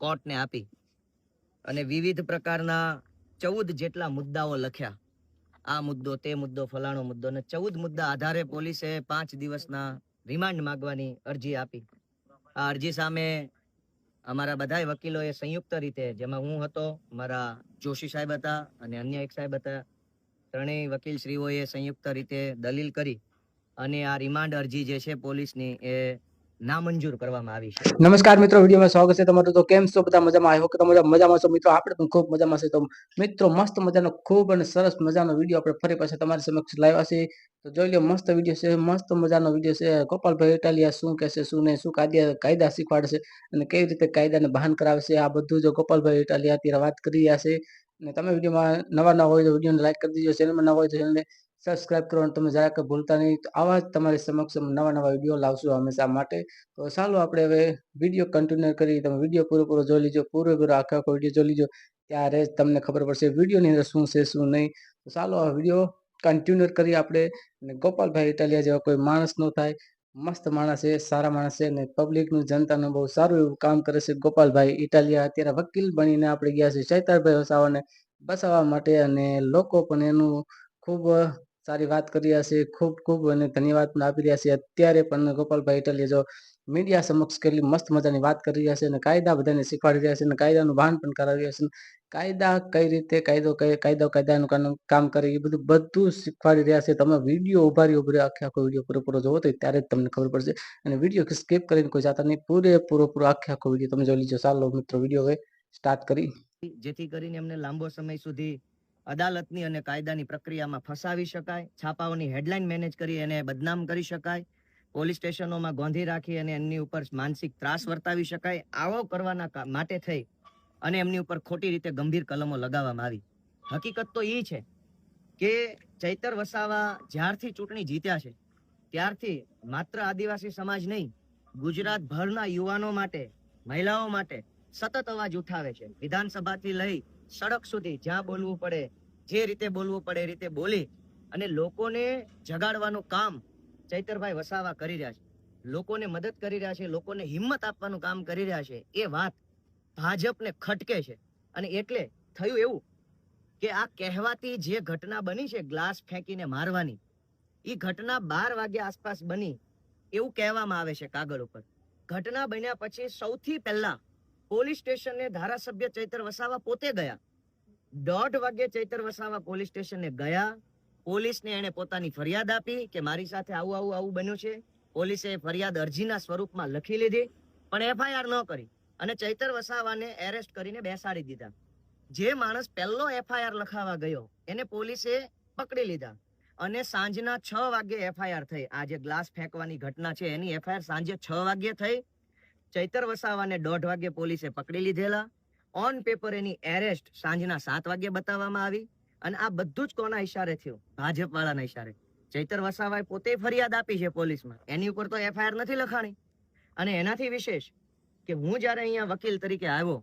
કોર્ટને આપી અને વિવિધ પ્રકારના ચૌદ જેટલા મુદ્દાઓ લખ્યા. આ મુદ્દો, તે મુદ્દો, ફલાણો મુદ્દો અને ચૌદ મુદ્દા આધારે પોલીસે પાંચ દિવસના રિમાન્ડ માંગવાની અરજી આપી. આ અરજી સામે અમારા બધાય વકીલોએ સંયુક્ત રીતે, જેમાં હું હતો, મારા જોશી સાહેબ હતા અને અન્ય એક સાહેબ હતા, ત્રણેય વકીલ શ્રીઓએ સંયુક્ત રીતે દલીલ કરી અને આ રિમાન્ડ અરજી જે છે પોલીસની એ નામંજૂર કરવામાં આવી નમસ્કાર મિત્રો, વિડીયોમાં સ્વાગત છે તમારું. તો કેમ છો? બધા મજામાં? આવ્યો કે તમે મજામાં છો. મિત્રો, આપણે પણ ખૂબ મજામાં છે તો મિત્રો, મસ્ત મજાનો, ખૂબ અને સરસ મજાનો વીડિયો આપણે ફરી પાછા તમારી સમક્ષ લાવ્યા છે તો જોઈ લો મસ્ત વીડિયો છે. મસ્ત મજાનો વીડિયો છે. ગોપાલભાઈ ઇટાલિયા શું કહેશે શું નહીં, શું કાયદા કાયદા શીખવાડશે અને કેવી રીતે કાયદાને બહાન કરાવે છે આ બધું જો ગોપાલભાઈ ઇટાલિયા અત્યારે વાત કરી રહ્યા છે. અને તમે વિડીયોમાં નવા નવા હોય તો વિડીયોને લાઈક કરી દીજો. ચેનલમાં નવા હોય તો ચેનલને સબસ્ક્રાઇબ કરવાનું તમે જરાક ભૂલતા નહીં, તો આવા જ તમારી સમક્ષ નવા નવા વીડિયો લાવશું હંમેશા માટે. તો ચાલો આપણે હવે વીડિયો કન્ટિન્યુ કરી તમે વીડિયો પૂરો પૂરો જોઈ લીજો. પૂરો પૂરો આખો આખો વીડિયો જોઈ લીજો. ત્યારે જ તમને ખબર પડશે વિડીયોની અંદર શું છે, શું નહીં. તો ચાલો આ વીડિયો કન્ટિન્યુ કરી આપણે. અને ગોપાલભાઈ ઇટાલિયા જેવા કોઈ માણસ ન થાય. મસ્ત માણસ છે, સારા માણસ છે અને પબ્લિકનું જનતાનું બહુ સારું એવું કામ કરે છે ગોપાલભાઈ ઇટાલિયા. અત્યારે વકીલ બનીને આપણે ગયા છે ચૈતરભાઈ વસાવાને બસાવવા માટે અને લોકો પણ એનું ખૂબ સારી વાત કરી છે. ખૂબ ખૂબ અને ધન્યવાદ પણ આપી રહ્યા છે. અત્યારે પણ ગોપાલભાઈ ઇટાલિયા જો મીડિયા સમક્ષ કેટલી મસ્ત મજાની વાત કરી રહ્યા છે અને કાયદા બધાને શીખવાડી રહ્યા છે અને કાયદાનું ભાન પણ કરાવી રહ્યા છે. કાયદા કઈ રીતે કાયદો કાયદો કાયદાનું કામ- કરે એ બધું બધું શીખવાડી રહ્યા છે. તમે વીડિયો ઉભારી, ઉભરી, આખે, આખો વીડિયો પૂરેપૂરો પૂરો જોવો તો ત્યારે જ તમને ખબર પડશે. અને વીડિયો સ્કીપ કરીને કોઈ જાતા નહીં પૂરેપૂરો, પૂરો આખે, આખો વીડિયો તમે જોઈ લીજો. ચાલો મિત્રો, વીડિયો હવે સ્ટાર્ટ કરી. જેથી કરીને એમને લાંબો સમય સુધી અદાલતની અને કાયદાની પ્રક્રિયામાં ફસાવી શકાય, છાપાઓની હેડલાઇન મેનેજ કરી એને બદનામ કરી શકાય, પોલીસ સ્ટેશનોમાં ગોંધી રાખી અને એમની ઉપર માનસિક ત્રાસ વર્તાવી શકાય, આવો કરવાના માટે થઈ અને એમની ઉપર ખોટી રીતે ગંભીર કલમો લગાવવામાં આવી. હકીકત તો એ છે કે ચૈતર વસાવા જ્યારથી ચૂંટણી જીત્યા છે, ત્યારથી માત્ર આદિવાસી સમાજ નહીં ગુજરાત ભરના યુવાનો માટે, મહિલાઓ માટે સતત અવાજ ઉઠાવે છે. વિધાનસભાથી લઈ સડક સુધી જ્યાં બોલવું પડે, જે રીતે બોલવું પડે એ રીતે બોલી અને લોકોને જગાડવાનું કામ ચૈતરભાઈ વસાવા કરી રહ્યા છે. લોકોને મદદ કરી રહ્યા છે, લોકોને હિંમત આપવાનું કામ કરી રહ્યા છે. એ વાત ભાજપને ખટકે છે. અને એટલે થયું એવું કે આ કહેવાતી જે ઘટના બની છે, ગ્લાસ ફેંકીને મારવાની એ ઘટના બાર વાગ્યા આસપાસ બની એવું કહેવામાં આવે છે કાગળ ઉપર. ઘટના બન્યા પછી સૌથી પહેલા પોલીસ સ્ટેશને ધારાસભ્ય ચૈતર વસાવા પોતે ગયા. દોઢ વાગે ચૈતર વસાવા પોલીસ સ્ટેશને ગયા. પોલીસને એણે પોતાની ફરિયાદ આપી કે મારી સાથે આવું આવું આવું બન્યું છે. પોલીસે ફરિયાદ અરજીના સ્વરૂપમાં લખી લીધી, પણ એફઆઈઆર ન કરી અને ચૈતર વસાવાને એરેસ્ટ કરીને બેસાડી દીધા. જે માણસ પહેલો એફઆઈઆર લખાવા ગયો, એને પોલીસે પકડી લીધા અને સાંજના છ વાગે એફઆઈઆર થઈ. આ જે ગ્લાસ ફેંકવાની ઘટના છે, એની એફઆઈઆર સાંજે છ વાગે થઈ. ચૈતર વસાવાને દોઢ વાગે પોલીસે પકડી લીધેલા. ઓન પેપર એની એરેસ્ટ સાંજના સાત વાગે બતાવવામાં આવી અને આ બધું જ કોના ઇશારે થયું? ભાજપ વાળાના ઇશારે ચૈતર વસાવાએ પોતે ફરિયાદ આપી છે પોલીસમાં. એની ઉપર તો એફઆઈઆર નથી લખાણી. અને એનાથી વિશેષ કે હું જ્યારે અહીંયા વકીલ તરીકે આવ્યો,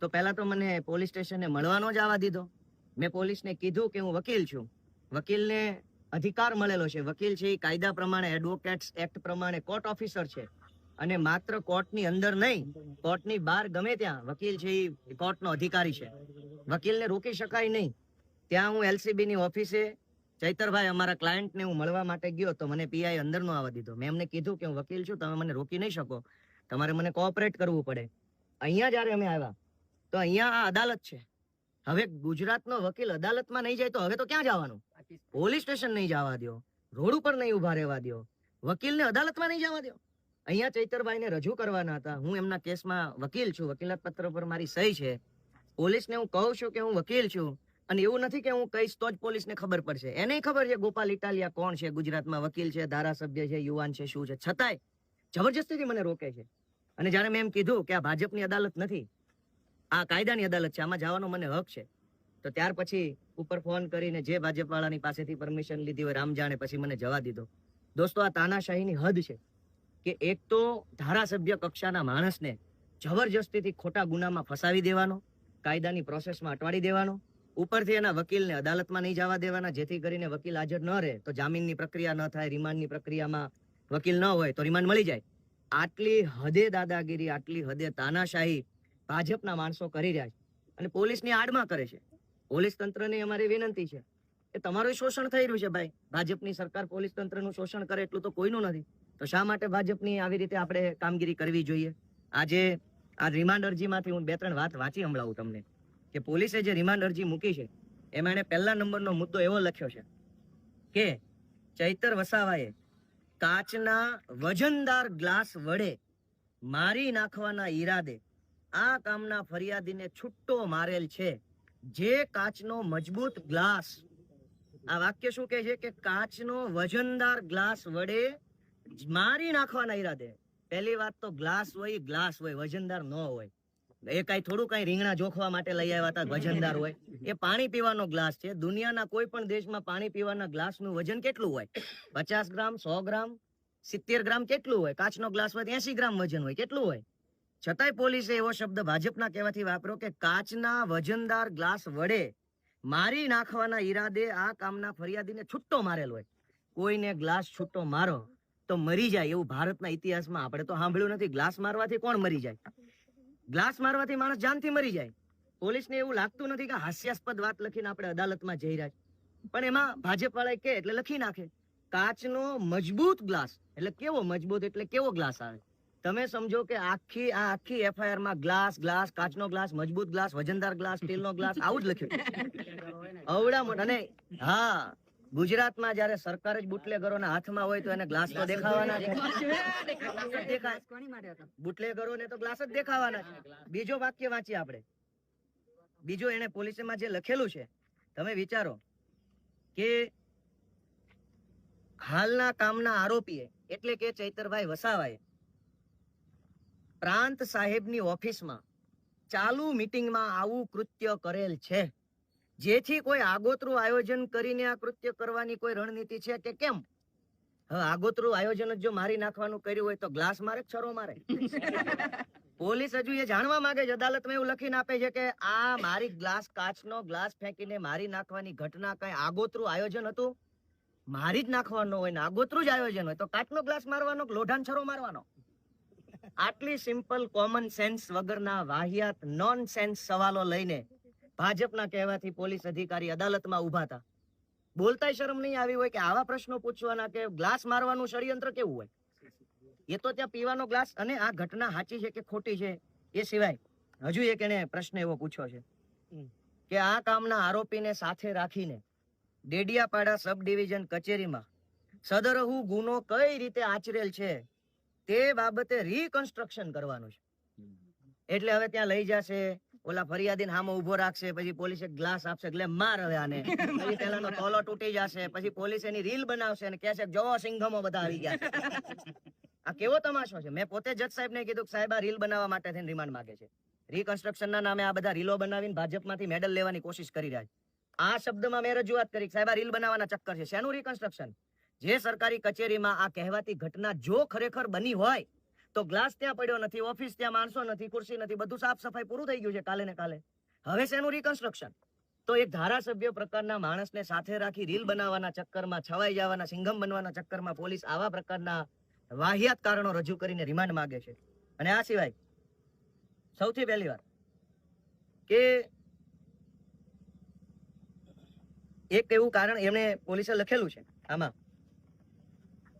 તો પહેલા તો મને પોલીસ સ્ટેશને મળવાનો જ આવવા દીધો. મેં પોલીસને કીધું કે હું વકીલ છું. વકીલને અધિકાર મળેલો છે. વકીલ છે એ કાયદા પ્રમાણે એડવોકેટ્સ એક્ટ પ્રમાણે કોર્ટ ઓફિસર છે. અને માત્ર કોર્ટની અંદર નહીં, કોર્ટની બહાર ગમે ત્યાં, વકીલ છે એ કોર્ટનો અધિકારી છે. વકીલને રોકી શકાય નહીં. ત્યાં હું એલસીબી ની ઓફિસે ચૈતરભાઈ અમારા ક્લાયન્ટને હું મળવા માટે ગયો તો મને પીઆઈ અંદર નો આવવા દીધો. મેં એમને કીધું કે હું વકીલ છું, તમે મને રોકી નહીં શકો. તમારે મને કોઓપરેટ કરવું પડે. અહીંયા જ્યારે અમે આવ્યા, તો અહીંયા આ અદાલત છે. હવે ગુજરાતનો વકીલ અદાલતમાં નહીં જાય તો હવે તો ક્યાં જવાનું? પોલીસ સ્ટેશન નહીં જવા દો રોડ ઉપર નહીં ઊભા રહેવા દો વકીલને અદાલતમાં નહીં જવા દો અહીંયા ચૈતરભાઈને રજૂ કરવાના હતા. હું એમના કેસમાં વકીલ છું. વકીલાત પત્ર પર મારી સહી છે. પોલીસને હું કહું છું કે હું વકીલ છું અને એવું નથી કે હું કહીશ તો જ પોલીસને ખબર પડશે. એને ખબર છે ગોપાલ ઇટાલિયા કોણ છે? ગુજરાતમાં વકીલ છે, ધારાસભ્ય છે, યુવાન છે, શું છે? છતાંય જબરજસ્તીથી મને રોકે છે. અને જ્યારે મેં એમ કીધું કે આ ભાજપની અદાલત નથી, આ કાયદાની અદાલત છે, આમાં જવાનો મને હક છે, તો ત્યાર પછી ઉપર ફોન કરીને જે ભાજપ વાળાની પાસેથી પરમિશન લીધી હોય રામ જાણે પછી મને જવા દીધો. દોસ્તો, આ તાનાશાહીની હદ છે. કે એક તો ધારાસભ્ય કક્ષાના માણસને જબરજસ્તીથી ખોટા ગુનામાં ફસાવી દેવાનો, કાયદાની પ્રોસેસમાં અટવાડી દેવાનો, ઉપરથી એના વકીલને અદાલતમાં નહીં જવા દેવાના, જેથી કરીને વકીલ હાજર ન રહે, તો જામીનની પ્રક્રિયા ન થાય, રિમાન્ડની પ્રક્રિયામાં વકીલ ન હોય, તો રિમાન્ડ મળી જાય. આટલી હદે દાદાગીરી, આટલી હદે તાનાશાહી ભાજપના માણસો કરી રહ્યા છે અને પોલીસની આડમાં કરે છે. પોલીસ તંત્રની અમારી વિનંતી છે કે તમારું શોષણ થઈ રહ્યું છે ભાઈ. ભાજપની સરકાર પોલીસ તંત્રનું શોષણ કરે એટલું તો કોઈનું નથી. તો શા માટે ભાજપની આવી રીતે આપણે કામગીરી કરવી જોઈએ? આજે આ રિમાન્ડ અરજીમાંથી હું બે ત્રણ વાત વાંચી સંભળાવું તમને કે પોલીસે જે રિમાન્ડ અરજી મૂકી છે, એમાં એણે પહેલા નંબરનો મુદ્દો એવો લખ્યો છે કે ચૈતર વસાવાએ કાચના વજનદાર ગ્લાસ વડે મારી નાખવાના ઈરાદે આ કામના ફરિયાદીને છૂટ્ટો મારેલ છે, જે કાચનો મજબૂત ગ્લાસ. આ વાક્ય શું કહે છે? કે કાચનો વજનદાર ગ્લાસ વડે મારી નાખવાના ઈરાદે. પહેલી વાત તો ગ્લાસ હોય ગ્લાસ હોય, વજનદાર ન હોય. એ કઈ થોડું કઈ રીંગણા જોખવા માટે લઈ આવ્યા હતા વજનદાર હોય. એ પાણી પીવાનો ગ્લાસ છે. દુનિયાના કોઈ પણ દેશમાં પાણી પીવાના ગ્લાસનું વજન કેટલું હોય? પચાસ ગ્રામ, સો ગ્રામ, સિત્તેર ગ્રામ કેટલું હોય? કાચનો ગ્લાસ હોય એસી ગ્રામ વજન હોય. કેટલું હોય? છતાંય પોલીસે એવો શબ્દ ભાજપના કહેવાથી વાપર્યો કે કાચના વજનદાર ગ્લાસ વડે મારી નાખવાના ઈરાદે આ કામના ફરિયાદીને છૂટો મારેલ હોય. કોઈને ગ્લાસ છૂટો મારો તો મરી જાય એવું ભારતના ઇતિહાસમાં આપણે તો સાંભળ્યું નથી. ગ્લાસ મારવાથી કોણ મરી જાય? ગ્લાસ મારવાથી માણસ જાનથી મરી જાય. પોલીસને એવું લાગતું નથી કે હાસ્યાસ્પદ વાત લખીને આપણે અદાલતમાં જઈ રહ્યા છીએ. પણ એમાં ભાજપ વાળા કે એટલે લખી નાખે. કાચનો મજબૂત ગ્લાસ. એટલે કેવો મજબૂત? એટલે કેવો ગ્લાસ આવે? તમે સમજો કે આખી આ આખી એફઆઈઆરમાં ગ્લાસ ગ્લાસ કાચનો ગ્લાસ મજબૂત ગ્લાસ વજનદાર ગ્લાસ સ્ટીલનો ગ્લાસ આવું જ લખ્યું. અવડા મોટા અને હા ગુજરાતમાં જયારે સરકાર જ બુટલેગરોના હાથમાં હોય તો એને ગ્લાસ તો દેખાવાના છે. ગ્લાસ જ તો ગ્લાસ જ દેખાવાના છે. બીજો વાક્ય વાંચીએ આપણે. બીજો એને પોલીસમાં જે લખેલું છે તમે વિચારો કે હાલના કામના આરોપીએ એટલે કે ચૈતરભાઈ વસાવાએ પ્રાંત સાહેબની ઓફિસમાં ચાલુ મિટિંગમાં આવું કૃત્ય કરેલ છે. જેથી કોઈ આગોતરું આયોજન કરીને આ કૃત્ય કરવાની કોઈ રણનીતિ છે કે કેમ? હવે આગોતરું આયોજન જો મારી નાખવાનું કર્યું હોય તો ગ્લાસ મારે છરો મારે? પોલીસ હજુ એ જાણવા માંગે છે અદાલતમાં એવું લખીને આપે છે કે આ મારી ગ્લાસ કાચનો ગ્લાસ ફેંકીને મારી નાખવાની ઘટના કઈ આગોતરું આયોજન હતું? મારી જ નાખવાનો હોય ને આગોતરું જ આયોજન હોય તો કાચનો ગ્લાસ મારવાનો લોઢાન છરો મારવાનો? આટલી સિમ્પલ કોમન સેન્સ વગરના વાહિયાત નોન સેન્સ સવાલો લઈને ભાજપના કહેવાથી પોલીસ અધિકારી અદાલતમાં ઊભા હતા. બોલતાય શરમ નહીં આવી હોય કે આવા પ્રશ્નો પૂછવાના કે ગ્લાસ મારવાનું ષડયંત્ર કેવું હોય? એ તો ત્યાં પીવાનો ગ્લાસ અને આ ઘટના સાચી છે કે ખોટી છે એ સિવાય હજુ એક એને પ્રશ્ન એવો પૂછ્યો છે કે આ કામના આરોપીને સાથે રાખીને ડેડિયાપાડા સબ ડિવિઝન કચેરીમાં સદરહુ ગુનો કઈ રીતે આચરેલ છે તે બાબતે રીકન્સ્ટ્રક્શન કરવાનું છે. એટલે હવે ત્યાં લઈ જશે ઓલા ફરિયાદીને સામે ઊભો રાખશે, પછી પોલીસે ગ્લાસ આપશે, એટલે માર હવે આને. પછી પેલાનો કોલો તૂટી જશે, પછી પોલીસ એની રીલ બનાવશે અને કહેશે જો સિંઘમો બધા આવી ગયા આ કેવો તમાશો છે? મેં પોતે જજ સાહેબને કીધું સાહેબ, આ રીલ બનાવવા માટે થઈને રિમાન્ડ માંગે છે. રીકન્સ્ટ્રક્શનના નામે આ બધા રીલો બનાવીને ભાજપમાંથી મેડલ લેવાની કોશિશ કરી રહ્યા છે. આ શબ્દમાં મેં રજૂઆત કરી સાહેબ, આ રીલ બનાવવાના ચક્કર છે. શેનું રિકન્સ્ટ્રક્શન જે સરકારી કચેરીમાં આ કહેવાતી ઘટના જો ખરેખર બની હોય તો ગ્લાસ ત્યાં પડ્યો નથી ઓફિસ ત્યાં માણસો નથી, ખુરશી નથી, બધું સાફ સફાઈ પૂરું થઈ ગયું છે કાલે ને કાલે. હવે શેનું રિકન્સ્ટ્રક્શન તો એક ધારાસભ્ય પ્રકારના માણસને સાથે રાખી રીલ બનાવવાના ચક્કરમાં, છવાઈ જવાના, સિંઘમ બનવાના ચક્કરમાં પોલીસ આવા પ્રકારના વાહિયાત કારણો રજૂ કરીને રિમાન્ડ માંગે છે. અને આ સિવાય, સૌથી પહેલી વાર કે એક એવું કારણ એમણે પોલીસે લખેલું છે, આમાં,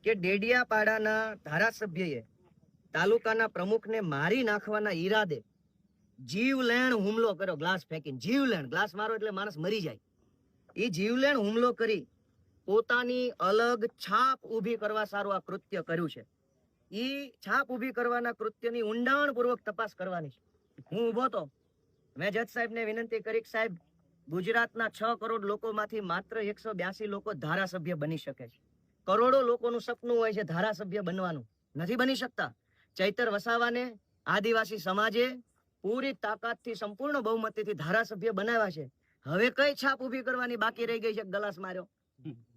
કે ડેડિયાપાડાના ધારાસભ્યએ તાલુકાના પ્રમુખને મારી નાખવાના ઈરાદે જીવલેણ હુમલો કર્યો ગ્લાસ ફેંકીને. જીવલેણ ગ્લાસ મારો એટલે માણસ મરી જાય. એ જીવલેણ હુમલો કરી પોતાની અલગ છાપ ઊભી કરવા સારું આ કૃત્ય કર્યું છે. એ છાપ ઊભી કરવાના કૃત્યની ઊંડાણપૂર્વક તપાસ કરવાની છે. હું ઊભો તો, મેં જજ સાહેબને વિનંતી કરી સાહેબ, ગુજરાતના છ કરોડ લોકોમાંથી માત્ર એકસો બ્યાસી લોકો ધારાસભ્ય બની શકે છે. કરોડો લોકોનું સપનું હોય છે ધારાસભ્ય બનવાનું. નથી બની શકતા. ચૈતર વસાવાને આદિવાસી સમાજે પૂરી તાકાતથી સંપૂર્ણ બહુમતીથી ધારાસભ્ય બનાવ્યા છે. હવે કઈ છાપ ઊભી કરવાની બાકી રહી ગઈ છે? ગલાસ માર્યો.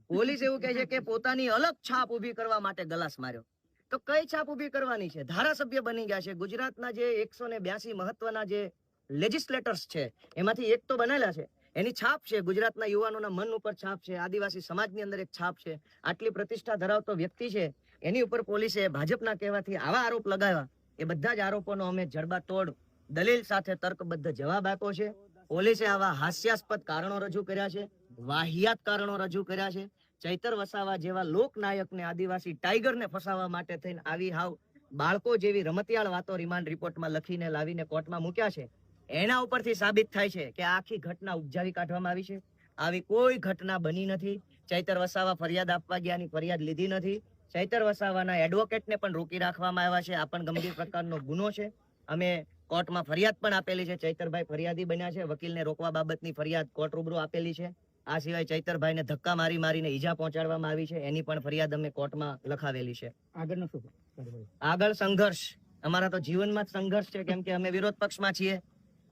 પોલીસ એવું કહે છે કે પોતાની અલગ છાપ ઊભી કરવા માટે ગલાસ માર્યો. તો કઈ છાપ ઊભી કરવાની છે? ધારાસભ્ય બની ગયા છે. ગુજરાતના જે એકસો ને બ્યાસી મહત્વના જે લેજિસ્લેટર્સ છે, એમાંથી એક તો બનેલા છે. એની છાપ છે. ગુજરાતના યુવાનોના મન ઉપર છાપ છે. આદિવાસી સમાજની અંદર એક છાપ છે. આટલી પ્રતિષ્ઠા ધરાવતો વ્યક્તિ છે. એની ઉપર પોલીસે ભાજપના કહેવાથી આવા આરોપ લગાવ્યા. એ બધા જ આરોપોનો અમે જડબાતોડ દલીલ સાથે તર્કબદ્ધ જવાબ આપ્યો છે. પોલીસે આવા હાસ્યાસ્પદ કારણો રજૂ કર્યા છે, વાહિયાત કારણો રજૂ કર્યા છે. ચૈતર વસાવા જેવા લોકનાયકને આદિવાસી ટાઈગરને ફસાવવા માટે થઈને આવી હાવ બાળકો જેવી રમતિયાળ વાતો રિમાન્ડ રિપોર્ટમાં લખીને લાવીને કોર્ટમાં મૂક્યા છે. એના ઉપરથી સાબિત થાય છે કે આખી ઘટના ઉપજાવી કાઢવામાં આવી છે. આવી કોઈ ઘટના બની નથી. ચૈતર વસાવા ફરિયાદ આપવા ગયાની ફરિયાદ લીધી નથી. ચૈતર વસાવાના એડવોકેટને પણ રોકી રાખવામાં આવ્યા છે. આ પણ ગંભીર પ્રકારનો ગુનો છે. અમે કોર્ટમાં ફરિયાદ પણ આપેલી છે. ચૈતરભાઈ ફરિયાદી બન્યા છે. વકીલને રોકવા બાબતની ફરિયાદ કોર્ટ રૂબરૂ આપેલી છે. આ સિવાય ચૈતરભાઈને ધક્કા મારી મારીને ઈજા પહોંચાડવામાં આવી છે. એની પણ ફરિયાદ અમે કોર્ટમાં લખાવેલી છે. આગળનો શું આગળ સંઘર્ષ. અમારા તો જીવનમાં જ સંઘર્ષ છે. કેમ કે અમે વિરોધ પક્ષમાં છીએ.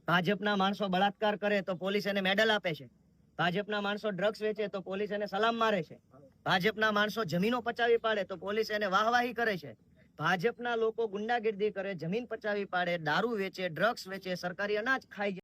ભાજપના માણસો બળાત્કાર કરે તો પોલીસ એને મેડલ આપે છે. ભાજપના માણસો ડ્રગ્સ વેચે તો પોલીસ એને સલામ મારે છે. ભાજપના માણસો જમીનો પચાવી પાડે તો પોલીસ એને વાહવાહી કરે છે. ભાજપના લોકો ગુંડાગીર્દી કરે, જમીન પચાવી પાડે, દારૂ વેચે ડ્રગ્સ વેચે, સરકારી અનાજ ખાઈ